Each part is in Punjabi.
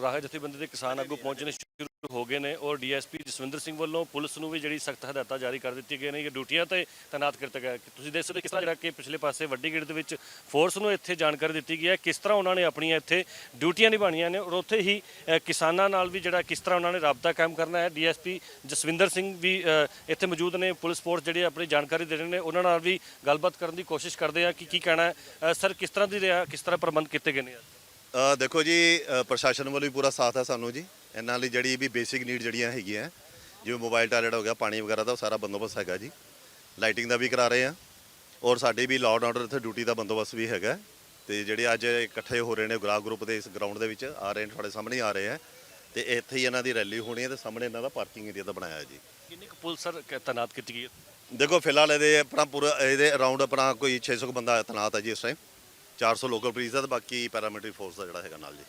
ਰਾਹਤ ਜਥੇਬੰਦੀ ਦੇ ਕਿਸਾਨ ਆਗੂ ਪਹੁੰਚਣੇ ਸ਼ੁਰੂ ਹੋ ਗਏ ਨੇ ਔਰ ਡੀਐਸਪੀ ਜਸਵਿੰਦਰ ਸਿੰਘ ਵੱਲੋਂ ਪੁਲਿਸ ਨੂੰ ਵੀ ਜਿਹੜੀ ਸਖਤ ਹਦਾਇਤਾਂ ਜਾਰੀ ਕਰ ਦਿੱਤੀਆਂ ਗਈਆਂ ਨੇ ਕਿ ਡਿਊਟੀਆਂ ਤੇ ਤਾਇਨਾਤ ਕੀਤਾ ਗਿਆ ਤੁਸੀਂ ਦੇਖ ਸਕਦੇ ਹੋ ਕਿਸ ਤਰ੍ਹਾਂ ਜਿਹੜਾ ਕਿ ਪਿਛਲੇ ਪਾਸੇ ਵੱਡੀ ਗੇੜ ਦੇ ਵਿੱਚ ਫੋਰਸ ਨੂੰ ਇੱਥੇ ਜਾਣਕਾਰੀ ਦਿੱਤੀ ਗਈ ਹੈ, ਕਿਸ ਤਰ੍ਹਾਂ ਉਹਨਾਂ ਨੇ ਆਪਣੀਆਂ ਇੱਥੇ ਡਿਊਟੀਆਂ ਨਿਭਾਉਣੀਆਂ ਨੇ ਔਰ ਉੱਥੇ ਹੀ ਕਿਸਾਨਾਂ ਨਾਲ ਵੀ ਜਿਹੜਾ ਕਿਸ ਤਰ੍ਹਾਂ ਉਹਨਾਂ ਨੇ ਰਾਬਤਾ ਕਾਇਮ ਕਰਨਾ ਹੈ, ਡੀਐਸਪੀ ਜਸਵਿੰਦਰ ਸਿੰਘ ਵੀ ਇੱਥੇ ਮੌਜੂਦ ਨੇ, ਪੁਲਿਸ ਫੋਰਸ ਜਿਹੜੀ ਆਪਣੀ ਜਾਣਕਾਰੀ ਦੇ ਰਹੇ ਨੇ, ਉਹਨਾਂ ਨਾਲ ਵੀ ਗੱਲਬਾਤ ਕਰਨ ਦੀ ਕੋਸ਼ਿਸ਼ ਕਰਦੇ ਆ ਕਿ ਕੀ ਕਹਿਣਾ ਹੈ। ਸਰ, ਕਿਸ ਤਰ੍ਹਾਂ ਦੀ ਰਿਹਾ, ਕਿਸ ਤਰ੍ਹਾਂ ਪ੍ਰਬੰਧ ਕੀਤੇ ਗਏ ਨੇ ਦੇਖੋ ਜੀ ਪ੍ਰਸ਼ਾਸਨ ਵੱਲੋਂ ਵੀ ਪੂਰਾ ਸਾਥ ਹੈ ਸਾਨੂੰ ਜੀ। ਇਹਨਾਂ ਲਈ ਜਿਹੜੀ ਵੀ ਬੇਸਿਕ ਨੀਡ ਜਿਹੜੀਆਂ ਹੈਗੀਆਂ ਜਿਵੇਂ ਮੋਬਾਈਲ ਟਾਇਲਟ ਹੋ ਗਿਆ ਪਾਣੀ ਵਗੈਰਾ ਦਾ ਉਹ ਸਾਰਾ ਬੰਦੋਬਸਤ ਹੈਗਾ ਜੀ। ਲਾਈਟਿੰਗ ਦਾ ਵੀ ਕਰਾ ਰਹੇ ਆ ਔਰ ਸਾਡੀ ਵੀ ਲਾਅ ਆਰਡਰ ਇੱਥੇ ਡਿਊਟੀ ਦਾ ਬੰਦੋਬਸਤ ਵੀ ਹੈਗਾ। ਤੇ ਜਿਹੜੇ ਅੱਜ ਇਕੱਠੇ ਹੋ ਰਹੇ ਨੇ ਗ੍ਰਾਹ ਗਰੁੱਪ ਦੇ ਇਸ ਗਰਾਊਂਡ ਦੇ ਵਿੱਚ ਆ ਰਹੇ ਨੇ ਤੁਹਾਡੇ ਸਾਹਮਣੇ ਆ ਰਹੇ ਆ ਤੇ ਇੱਥੇ ਹੀ ਇਹਨਾਂ ਦੀ ਰੈਲੀ ਹੋਣੀ ਹੈ ਤੇ ਸਾਹਮਣੇ ਇਹਨਾਂ ਦਾ ਪਾਰਕਿੰਗ ਏਰੀਆ ਦਾ ਬਣਾਇਆ ਜੀ। ਕਿੰਨੀ ਕੁ ਪੁਲਿਸ ਸਰ ਤਾਇਨਾਤ ਕੀਤੀ ਗਈ ਹੈ? ਦੇਖੋ ਫਿਲਹਾਲ ਇਹਦੇ ਆਪਣਾ ਪੂਰਾ ਇਹਦੇ ਅਰਾਊਂਡ ਆਪਣਾ ਕੋਈ 600 ਕੁ ਬੰਦਾ ਤੈਨਾਤ ਹੈ ਜੀ ਇਸ ਟਾਈਮ 400 ਲੋਕਲ ਪੁਲਿਸ ਦਾ ਤੇ ਬਾਕੀ ਪੈਰਾਮਿਲਟਰੀ ਫੋਰਸ ਦਾ ਜਿਹੜਾ ਹੈਗਾ ਨਾਲ ਜੀ।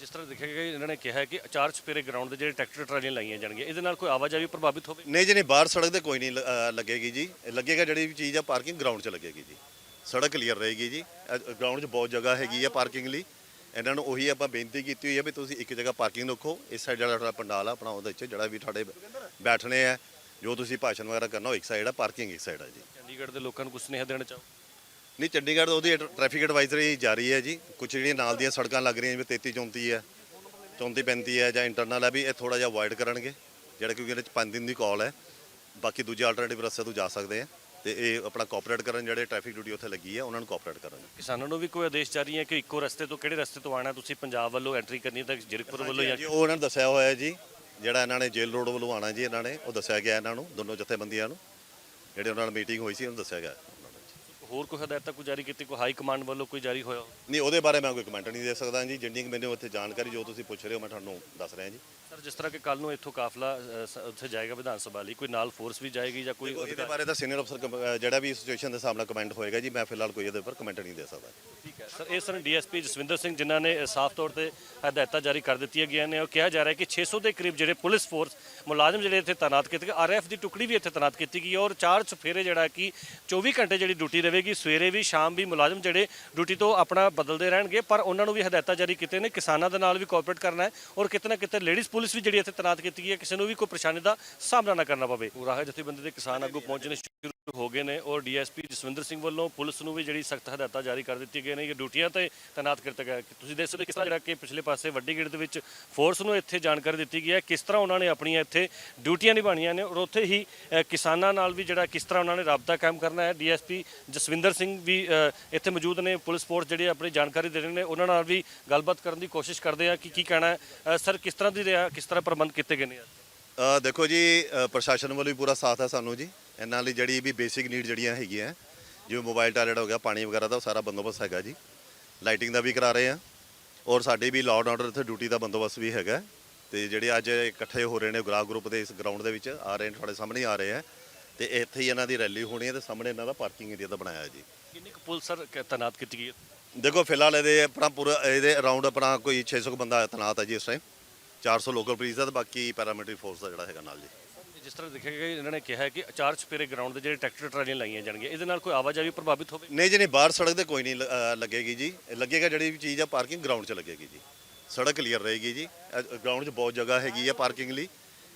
ਜਿਸ ਤਰ੍ਹਾਂ ਦੇਖਿਆ ਗਿਆ ਇਹਨਾਂ ਨੇ ਕਿਹਾ ਕਿ ਚਾਰ ਚਪੇਰੇ ਗਰਾਊਂਡ ਦੇ ਜਿਹੜੇ ਟਰੈਕਟਰ ਟਰਾਲੀਆਂ ਲਾਈਆਂ ਜਾਣਗੀਆਂ ਇਹਦੇ ਨਾਲ ਕੋਈ ਆਵਾਜਾਈ ਪ੍ਰਭਾਵਿਤ ਹੋਵੇ? ਨਹੀਂ ਜੀ ਨਹੀਂ ਬਾਹਰ ਸੜਕ ਤੇ ਕੋਈ ਨਹੀਂ ਲ- ਅ, ਲੱਗੇਗੀ ਜੀ। ਲੱਗੇਗਾ ਜਿਹੜੀ ਵੀ ਚੀਜ਼ ਆ ਪਾਰਕਿੰਗ ਗਰਾਊਂਡ 'ਚ ਲੱਗੇਗੀ ਜੀ। ਸੜਕ ਕਲੀਅਰ ਰਹੇਗੀ ਜੀ। ਗਰਾਊਂਡ 'ਚ ਬਹੁਤ ਜਗ੍ਹਾ ਹੈਗੀ ਆ ਪਾਰਕਿੰਗ ਲਈ। ਇਹਨਾਂ ਨੂੰ ਉਹੀ ਆਪਾਂ ਬੇਨਤੀ ਕੀਤੀ ਹੋਈ ਹੈ ਵੀ ਤੁਸੀਂ ਇੱਕ ਜਗ੍ਹਾ ਪਾਰਕਿੰਗ ਰੱਖੋ। ਇਸ ਸਾਈਡ ਜਿਹੜਾ ਤੁਹਾਡਾ ਪੰਡਾਲ ਆ ਆਪਣਾ ਉਹਦੇ 'ਚ ਜਿਹੜਾ ਵੀ ਤੁਹਾਡੇ ਬੈਠਣੇ ਆ ਜੋ ਤੁਸੀਂ ਭਾਸ਼ਣ ਵਗੈਰਾ ਕਰਨਾ ਉਹ ਇੱਕ ਸਾਈਡ ਆ ਪਾਰਕਿੰਗ ਇੱਕ ਸਾਈਡ ਆ ਜੀ। ਚੰਡੀਗੜ੍ਹ ਦੇ ਲੋਕਾਂ ਨੂੰ ਕੁਝ ਸੁਨੇਹਾ ਦੇਣਾ ਚਾਹੋ? ਨਹੀਂ ਚੰਡੀਗੜ੍ਹ ਉਹਦੀ ਟ੍ਰੈਫਿਕ ਐਡਵਾਈਜ਼ਰੀ ਜਾਰੀ ਹੈ ਜੀ। ਕੁਝ ਜਿਹੜੀਆਂ ਨਾਲ ਦੀਆਂ ਸੜਕਾਂ ਲੱਗ ਰਹੀਆਂ ਜਿਵੇਂ 33 34 ਹੈ 34 35 ਹੈ ਜਾਂ ਇੰਟਰਨਲ ਹੈ ਵੀ ਇਹ ਥੋੜਾ ਜਿਹਾ ਅਵੋਇਡ ਕਰਨਗੇ ਜਿਹੜਾ ਕਿਉਂਕਿ ਇਹਦੇ ਚ 5 ਦਿਨ ਦੀ ਕਾਲ ਹੈ। ਬਾਕੀ ਦੂਜੇ ਆਲਟਰਨੇਟਿਵ ਰਸਤੇ ਤੋਂ ਜਾ ਸਕਦੇ ਆ ਤੇ ਇਹ ਆਪਣਾ ਕੋਆਪਰੇਟ ਕਰਨ ਜਿਹੜੇ ਟ੍ਰੈਫਿਕ ਡਿਊਟੀ ਉੱਥੇ ਲੱਗੀ ਹੈ ਉਹਨਾਂ ਨੂੰ ਕੋਆਪਰੇਟ ਕਰਨ। ਕਿਸਾਨਾਂ ਨੂੰ ਵੀ ਕੋਈ ਆਦੇਸ਼ ਜਾਰੀ ਹੈ ਕਿ ਇੱਕੋ ਰਸਤੇ ਤੋਂ ਕਿਹੜੇ ਰਸਤੇ ਤੋਂ ਆਣਾ ਤੁਸੀਂ ਪੰਜਾਬ ਵੱਲੋਂ ਐਂਟਰੀ ਕਰਨੀ ਹੈ ਤਾਂ ਜੀਰਕਪੁਰ ਵੱਲੋਂ ਜਾਂ ਉਹ ਉਹਨਾਂ ਨੇ ਦੱਸਿਆ ਹੋਇਆ ਹੈ ਜੀ। ਜਿਹੜਾ ਇਹਨਾਂ ਨੇ ਜੇਲ ਰੋਡ ਵੱਲੋਂ ਆਣਾ ਜੀ ਇਹਨਾਂ ਨੇ ਉਹ ਦੱਸਿਆ ਗਿਆ ਇਹਨਾਂ ਨੂੰ ਦੋਨੋਂ ਜਥੇਬੰਦੀਆਂ ਨੂੰ। ਜਿਹੜੇ ਉਹਨਾਂ ਨਾਲ ਮੀਟਿੰਗ ਹੋਈ ਸੀ ਉਹਨੂੰ ਦੱਸਿਆ ਗਿਆ। ਹੋਰ ਕੋਈ ਹਦਾਇਤਾਂ ਕੋਈ ਜਾਰੀ ਕੀਤੀ ਕੋਈ ਹਾਈ ਕਮਾਂਡ ਵੱਲੋਂ ਕੋਈ ਜਾਰੀ ਹੋਇਆ? ਨਹੀਂ ਉਹਦੇ ਬਾਰੇ ਮੈਂ ਕੋਈ ਕਮੈਂਟ ਨਹੀਂ ਦੇ ਸਕਦਾ ਜੀ। ਜਿੰਨੀ ਕੁ ਮੈਨੂੰ ਉੱਥੇ ਜਾਣਕਾਰੀ ਜੋ ਤੁਸੀਂ ਪੁੱਛ ਰਹੇ ਹੋ ਮੈਂ ਤੁਹਾਨੂੰ ਦੱਸ ਰਿਹਾ ਜੀ। ਸਰ ਜਿਸ ਤਰ੍ਹਾਂ ਕਿ ਕੱਲ ਨੂੰ ਇੱਥੋਂ ਕਾਫਲਾ ਅ, ਸ- ਉੱਥੇ ਜਾਏਗਾ ਵਿਧਾਨ ਸਭਾ ਲਈ ਕੋਈ ਨਾਲ ਫੋਰਸ ਵੀ ਜਾਏਗੀ ਜਾਂ ਕੋਈ ਇਹਦੇ ਬਾਰੇ ਤਾਂ ਸੀਨੀਅਰ ਅਫਸਰ ਜਿਹੜਾ ਵੀ ਸਿਚੁਏਸ਼ਨ ਦੇ ਹਿਸਾਬ ਨਾਲ ਕਮੈਂਟ ਹੋਏਗਾ ਜੀ ਮੈਂ ਫਿਲਹਾਲ ਕੋਈ ਇਹਦੇ ਉੱਪਰ ਕਮੈਂਟ ਨਹੀਂ ਦੇ ਸਕਦਾ। ਠੀਕ ਹੈ। ਸਰ ਇਹ ਸਨ ਡੀਐਸਪੀ ਜਸਵਿੰਦਰ ਸਿੰਘ ਜਿਨ੍ਹਾਂ ਨੇ ਸਾਫ਼ ਤੌਰ ਤੇ ਹਦਾਇਤਾਂ ਜਾਰੀ ਕਰ ਦਿੱਤੀਆਂ ਗਈਆਂ ਨੇ। ਉਹ ਕਿਹਾ ਜਾ ਰਿਹਾ ਹੈ ਕਿ 600 ਦੇ ਕਰੀਬ ਜਿਹੜੇ ਪੁਲਿਸ ਫੋਰਸ ਮੁਲਾਜ਼ਮ ਜਿਹੜੇ ਇੱਥੇ ਤਾਇਨਾਤ ਕੀਤੇ ਗਏ ਆਰਐਫ ਦੀ ਟੁਕੜੀ ਵੀ ਇੱਥੇ ਤਾਇਨਾਤ ਕੀਤੀ ਗਈ ਹੈ ਔਰ ਚਾਰ ਚਫੇਰੇ ਜਿਹੜਾ ਕਿ 24 ਘੰਟੇ ਜਿਹੜੀ ਡਿਊਟੀ ਰਹੇਗੀ ਸਵੇਰੇ ਵੀ, ਸ਼ਾਮ ਵੀ ਮੁਲਾਜ਼ਮ ਜਿਹੜੇ ਡਿਊਟੀ ਤੋਂ ਆਪਣਾ ਬਦਲਦੇ ਰਹਿਣਗੇ, ਪਰ ਉਹਨਾਂ ਨੂੰ ਵੀ ਹਦਾਇਤਾਂ ਜਾਰੀ ਕੀਤੇ ਨੇ, ਕਿਸਾਨਾਂ ਦੇ ਨਾਲ ਵੀ ਕੋਆਪਰੇਟ ਕਰਨਾ ਹੈ ਔਰ ਕਿਤੇ ਨਾ ਕਿਤੇ ਲੇਡੀਜ਼ ਪੁਲਿਸ ਵੀ ਜਿਹੜੀ ਇੱਥੇ ਤਾਇਨਾਤ ਕੀਤੀ ਗਈ ਹੈ, ਕਿਸੇ ਨੂੰ ਵੀ ਕੋਈ ਪਰੇਸ਼ਾਨੀ ਦਾ ਸਾਹਮਣਾ ਨਾ ਕਰਨਾ ਪਵੇ। ਰਾਹ ਜਥੇਬੰਦੀ ਦੇ ਕਿਸਾਨ ਆਗੂ ਪਹੁੰਚਣੇ ਸ਼ੁਰੂ ਹੋ ਗਏ ਨੇ ਔਰ ਡੀਐਸਪੀ ਜਸਵਿੰਦਰ ਸਿੰਘ ਵੱਲੋਂ ਪੁਲਿਸ ਨੂੰ ਵੀ ਜਿਹੜੀ ਸਖਤ ਹਦਾਇਤਾਂ ਜਾਰੀ ਕਰ ਦਿੱਤੀਆਂ ਗਈਆਂ ਨੇ। ਕਿ ਡਿਊਟੀਆਂ ਤੇ ਤਾਇਨਾਤ ਕੀਤਾ ਗਿਆ। ਕਿ ਤੁਸੀਂ ਦੇਖ ਸਕਦੇ ਕਿਸ ਤਰ੍ਹਾਂ ਜਿਹੜਾ ਕਿ ਪਿਛਲੇ ਪਾਸੇ ਵੱਡੀ ਗਿਣਤੀ ਦੇ ਵਿੱਚ ਫੋਰਸ ਨੂੰ ਇੱਥੇ ਜਾਣਕਾਰੀ ਦਿੱਤੀ ਗਈ ਹੈ। ਕਿਸ ਤਰ੍ਹਾਂ ਉਹਨਾਂ ਨੇ ਆਪਣੀਆਂ ਇੱਥੇ ਡਿਊਟੀਆਂ ਨਿਭਾਉਣੀਆਂ ਨੇ ਔਰ ਉੱਥੇ ਹੀ ਕਿਸਾਨਾਂ ਨਾਲ ਵੀ ਜਿਹੜਾ ਕਿਸ ਤਰ੍ਹਾਂ ਉਹਨਾਂ ਨੇ ਰਾਬਤਾ ਕਾਇਮ ਕਰਨਾ ਹੈ। ਡੀਐਸਪੀ ਜਸਵਿੰਦਰ ਸਿੰਘ ਵੀ ਇੱਥੇ ਮੌਜੂਦ ਨੇ। ਪੁਲਿਸ ਫੋਰਸ ਜਿਹੜੇ ਆਪਣੀ ਜਾਣਕਾਰੀ ਦੇ ਰਹੇ ਨੇ। ਉਹਨਾਂ ਨਾਲ ਵੀ ਗੱਲਬਾਤ ਕਰਨ ਦੀ ਕੋਸ਼ਿਸ਼ ਕਰਦੇ ਆ ਕਿ ਕੀ ਕਹਿਣਾ ਸਰ, ਕਿਸ ਤਰ੍ਹਾਂ ਦੀ ਰਿਹਾ, ਕਿਸ ਤਰ੍ਹਾਂ ਪ੍ਰਬੰਧ ਕੀਤੇ ਗਏ ਨੇ ਦੇਖੋ ਜੀ ਪ੍ਰਸ਼ਾਸਨ ਵੱਲੋਂ ਵੀ ਪੂਰਾ ਸਾਥ ਹੈ ਸਾਨੂੰ ਜੀ। ਇਹਨਾਂ ਲਈ ਜਿਹੜੀ ਵੀ ਬੇਸਿਕ ਨੀਡ ਜਿਹੜੀਆਂ ਹੈਗੀਆਂ ਜਿਵੇਂ ਮੋਬਾਈਲ ਟਾਇਲਟ ਹੋ ਗਿਆ ਪਾਣੀ ਵਗੈਰਾ ਦਾ ਸਾਰਾ ਬੰਦੋਬਸਤ ਹੈਗਾ ਜੀ। ਲਾਈਟਿੰਗ ਦਾ ਵੀ ਕਰਾ ਰਹੇ ਆ ਔਰ ਸਾਡੀ ਵੀ ਲਾਅ ਆਰਡਰ ਇੱਥੇ ਡਿਊਟੀ ਦਾ ਬੰਦੋਬਸਤ ਵੀ ਹੈਗਾ। ਤੇ ਜਿਹੜੇ ਅੱਜ ਇਕੱਠੇ ਹੋ ਰਹੇ ਨੇ ਗ੍ਰਾਹ ਗਰੁੱਪ ਦੇ ਇਸ ਗਰਾਊਂਡ ਦੇ ਵਿੱਚ ਆ ਰਹੇ ਨੇ ਤੁਹਾਡੇ ਸਾਹਮਣੇ ਆ ਰਹੇ ਆ। ਤੇ ਇੱਥੇ ਹੀ ਇਹਨਾਂ ਦੀ ਰੈਲੀ ਹੋਣੀ ਹੈ ਤੇ ਸਾਹਮਣੇ ਇਹਨਾਂ ਦਾ ਪਾਰਕਿੰਗ ਏਰੀਆ ਦਾ ਬਣਾਇਆ ਜੀ। ਕਿੰਨੀ ਕੁ ਪੁਲਿਸ ਸਰ ਤਾਇਨਾਤ ਕੀਤੀ ਗਈ ਹੈ? ਦੇਖੋ ਫਿਲਹਾਲ ਇਹਦੇ ਆਪਣਾ ਪੂਰਾ ਇਹਦੇ ਅਰਾਊਂਡ ਆਪਣਾ ਕੋਈ 600 ਕੁ ਬੰਦਾ ਤੈਨਾਤ ਹੈ ਜੀ ਇਸ ਟਾਈਮ 400 ਲੋਕਲ ਪੁਲਿਸ ਦਾ ਤੇ ਬਾਕੀ ਪੈਰਾਮਿਲਟਰੀ ਫੋਰਸ ਦਾ ਜਿਹੜਾ ਹੈਗਾ ਨਾਲ ਜੀ। ਜਿਸ ਤਰ੍ਹਾਂ ਦੇਖਿਆ ਗਿਆ ਇਹਨਾਂ ਨੇ ਕਿਹਾ ਹੈ ਕਿ ਚਾਰ ਚਪੇਰੇ ਗਰਾਊਂਡ ਦੇ ਜਿਹੜੇ ਟਰੈਕਟਰ ਟਰਾਲੀਆਂ ਲਾਈਆਂ ਜਾਣਗੀਆਂ ਇਹਦੇ ਨਾਲ ਕੋਈ ਆਵਾਜਾਈ ਪ੍ਰਭਾਵਿਤ ਹੋਵੇ? ਨਹੀਂ ਜੀ ਨਹੀਂ ਬਾਹਰ ਸੜਕ ਤੇ ਕੋਈ ਨਹੀਂ ਲ- ਅ, ਲੱਗੇਗੀ ਜੀ। ਲੱਗੇਗਾ ਜਿਹੜੀ ਵੀ ਚੀਜ਼ ਆ ਪਾਰਕਿੰਗ ਗਰਾਊਂਡ 'ਚ ਲੱਗੇਗੀ ਜੀ। ਸੜਕ ਕਲੀਅਰ ਰਹੇਗੀ ਜੀ। ਗਰਾਊਂਡ 'ਚ ਬਹੁਤ ਜਗ੍ਹਾ ਹੈਗੀ ਆ ਪਾਰਕਿੰਗ ਲਈ।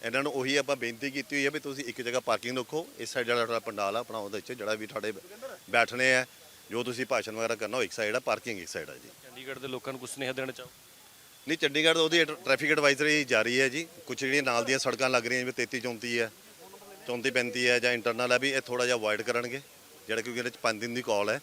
ਇਹਨਾਂ ਨੂੰ ਉਹੀ ਆਪਾਂ ਬੇਨਤੀ ਕੀਤੀ ਹੋਈ ਹੈ ਵੀ ਤੁਸੀਂ ਇੱਕ ਜਗ੍ਹਾ ਪਾਰਕਿੰਗ ਰੱਖੋ। ਇਸ ਸਾਈਡ ਜਿਹੜਾ ਤੁਹਾਡਾ ਪੰਡਾਲ ਆ ਆਪਣਾ ਉਹਦੇ 'ਚ ਜਿਹੜਾ ਵੀ ਤੁਹਾਡੇ ਬੈਠਣੇ ਆ ਜੋ ਤੁਸੀਂ ਭਾਸ਼ਣ ਵਗੈਰਾ ਕਰਨਾ ਉਹ ਇੱਕ ਸਾਈਡ ਆ ਪਾਰਕਿੰਗ ਇੱਕ ਸਾਈਡ ਆ ਜੀ। ਚੰਡੀਗੜ੍ਹ ਦੇ ਲੋਕਾਂ ਨੂੰ ਕੁਝ ਸੁਨੇਹਾ ਦੇਣਾ ਚਾਹੋ? ਨਹੀਂ ਚੰਡੀਗੜ੍ਹ ਉਹਦੀ ਟ੍ਰੈਫਿਕ ਐਡਵਾਈਜ਼ਰੀ ਜਾਰੀ ਹੈ ਜੀ। ਕੁਝ ਜਿਹੜੀਆਂ ਨਾਲ ਦੀਆਂ ਸੜਕਾਂ ਲੱਗ ਰਹੀਆਂ ਜਿਵੇਂ 33 34 ਹੈ 34 35 ਹੈ ਜਾਂ ਇੰਟਰਨਲ ਹੈ ਵੀ ਇਹ ਥੋੜਾ ਜਿਹਾ ਅਵੋਇਡ ਕਰਨਗੇ ਜਿਹੜਾ ਕਿਉਂਕਿ ਇਹਦੇ ਚ 5 ਦਿਨ ਦੀ ਕਾਲ ਹੈ।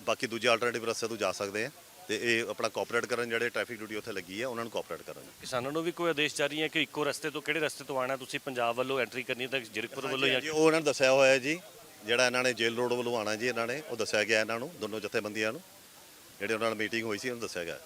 ਬਾਕੀ ਦੂਜੇ ਆਲਟਰਨੇਟਿਵ ਰਸਤੇ ਤੋਂ ਜਾ ਸਕਦੇ ਆ ਤੇ ਇਹ ਆਪਣਾ ਕੋਆਪਰੇਟ ਕਰਨ ਜਿਹੜੇ ਟ੍ਰੈਫਿਕ ਡਿਊਟੀ ਉੱਥੇ ਲੱਗੀ ਹੈ ਉਹਨਾਂ ਨੂੰ ਕੋਆਪਰੇਟ ਕਰਨ। ਕਿਸਾਨਾਂ ਨੂੰ ਵੀ ਕੋਈ ਆਦੇਸ਼ ਜਾਰੀ ਹੈ ਕਿ ਇੱਕੋ ਰਸਤੇ ਤੋਂ ਕਿਹੜੇ ਰਸਤੇ ਤੋਂ ਆਣਾ ਤੁਸੀਂ ਪੰਜਾਬ ਵੱਲੋਂ ਐਂਟਰੀ ਕਰਨੀ ਹੈ ਤਾਂ ਜੀਰਕਪੁਰ ਵੱਲੋਂ ਜਾਂ ਉਹ ਉਹਨਾਂ ਨੇ ਦੱਸਿਆ ਹੋਇਆ ਹੈ ਜੀ ਜਿਹੜਾ ਇਹਨਾਂ ਨੇ ਜੇਲ ਰੋਡ ਵੱਲੋਂ ਆਣਾ ਜੀ ਇਹਨਾਂ ਨੇ ਉਹ ਦੱਸਿਆ ਗਿਆ ਇਹਨਾਂ ਨੂੰ ਦੋਨੋਂ ਜਥੇਬੰਦੀਆਂ ਨੂੰ ਜਿਹੜੇ ਉਹਨਾਂ ਨਾਲ ਮੀਟਿੰਗ ਹੋਈ ਸੀ ਉਹਨੂੰ ਦੱਸਿਆ ਗਿਆ।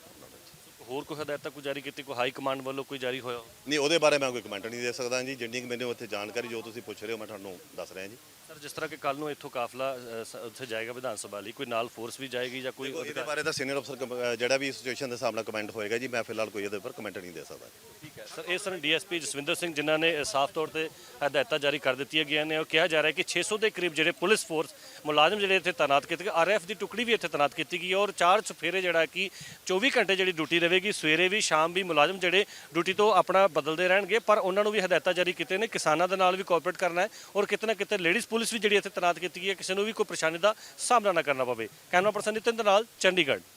ਹੋਰ ਕੋਈ ਹਦਾਇਤਾਂ ਕੋਈ ਜਾਰੀ ਕੀਤੀ? ਕੋਈ ਹਾਈ ਕਮਾਂਡ ਵੱਲੋਂ ਕੋਈ ਜਾਰੀ ਹੋਇਆ? ਨਹੀਂ ਉਹਦੇ ਬਾਰੇ ਮੈਂ ਕੋਈ ਕਮੈਂਟ ਨਹੀਂ ਦੇ ਸਕਦਾ ਜੀ। ਜਿੰਨੀ ਕੁ ਮੈਨੂੰ ਉੱਥੇ ਜਾਣਕਾਰੀ ਜੋ ਤੁਸੀਂ ਪੁੱਛ ਰਹੇ ਹੋ ਮੈਂ ਤੁਹਾਨੂੰ ਦੱਸ ਰਿਹਾ ਜੀ। ਸਰ ਜਿਸ ਤਰ੍ਹਾਂ ਕਿ ਕੱਲ ਨੂੰ ਇੱਥੋਂ ਕਾਫਲਾ ਅ, ਸ- ਉੱਥੇ ਜਾਏਗਾ ਵਿਧਾਨ ਸਭਾ ਲਈ ਕੋਈ ਨਾਲ ਫੋਰਸ ਵੀ ਜਾਏਗੀ ਜਾਂ ਕੋਈ ਇਹਦੇ ਬਾਰੇ ਤਾਂ ਸੀਨੀਅਰ ਅਫਸਰ ਜਿਹੜਾ ਵੀ ਸਿਚੁਏਸ਼ਨ ਦੇ ਹਿਸਾਬ ਨਾਲ ਕਮੈਂਟ ਹੋਏਗਾ ਜੀ। ਮੈਂ ਫਿਲਹਾਲ ਕੋਈ ਇਹਦੇ ਉੱਪਰ ਕਮੈਂਟ ਨਹੀਂ ਦੇ ਸਕਦਾ। ਠੀਕ ਹੈ। ਸਰ ਇਹ ਸਨ ਡੀਐਸਪੀ ਜਸਵਿੰਦਰ ਸਿੰਘ ਜਿਨ੍ਹਾਂ ਨੇ ਸਾਫ਼ ਤੌਰ ਤੇ ਹਦਾਇਤਾਂ ਜਾਰੀ ਕਰ ਦਿੱਤੀਆਂ ਗਈਆਂ ਨੇ। ਉਹ ਕਿਹਾ ਜਾ ਰਿਹਾ ਕਿ 600 ਦੇ ਕਰੀਬ ਜਿਹੜੇ ਪੁਲਿਸ ਫੋਰਸ ਮੁਲਾਜ਼ਮ ਜਿਹੜੇ ਇੱਥੇ ਤਾਇਨਾਤ ਕੀਤੇ ਗਏ ਆਰਐਫ ਦੀ ਟੁਕੜੀ ਵੀ ਇੱਥੇ ਤਾਇਨਾਤ ਕੀਤੀ ਗਈ ਹੈ ਔਰ ਚਾਰ ਚਫੇਰੇ ਜਿਹੜਾ ਕਿ 24 ਘੰਟੇ ਜਿਹੜੀ ਡਿਊਟੀ ਰਹੇਗੀ ਸਵੇਰੇ ਵੀ, ਸ਼ਾਮ ਵੀ ਮੁਲਾਜ਼ਮ ਜਿਹੜੇ ਡਿਊਟੀ ਤੋਂ ਆਪਣਾ ਬਦਲਦੇ ਰਹਿਣਗੇ, ਪਰ ਉਹਨਾਂ ਨੂੰ ਵੀ ਹਦਾਇਤਾਂ ਜਾਰੀ ਕੀਤੇ ਨੇ, ਕਿਸਾਨਾਂ ਦੇ ਨਾਲ ਵੀ ਕੋਆਪਰੇਟ ਕਰਨਾ ਹੈ ਔਰ ਕਿਤੇ ਨਾ ਕਿਤੇ ਲੇਡੀਜ਼ ਪੁਲਿਸ ਵੀ ਜਿਹੜੀ ਇੱਥੇ ਤੈਨਾਤ ਕੀਤੀ ਗਈ ਹੈ, ਕਿਸੇ ਨੂੰ ਵੀ ਕੋਈ ਪਰੇਸ਼ਾਨੀ ਦਾ ਸਾਹਮਣਾ ਨਾ ਕਰਨਾ ਪਵੇ। ਕੈਮਰਾ ਪਰਸਨ ਨਿਤਿਨ ਦੇ ਨਾਲ, ਚੰਡੀਗੜ੍ਹ।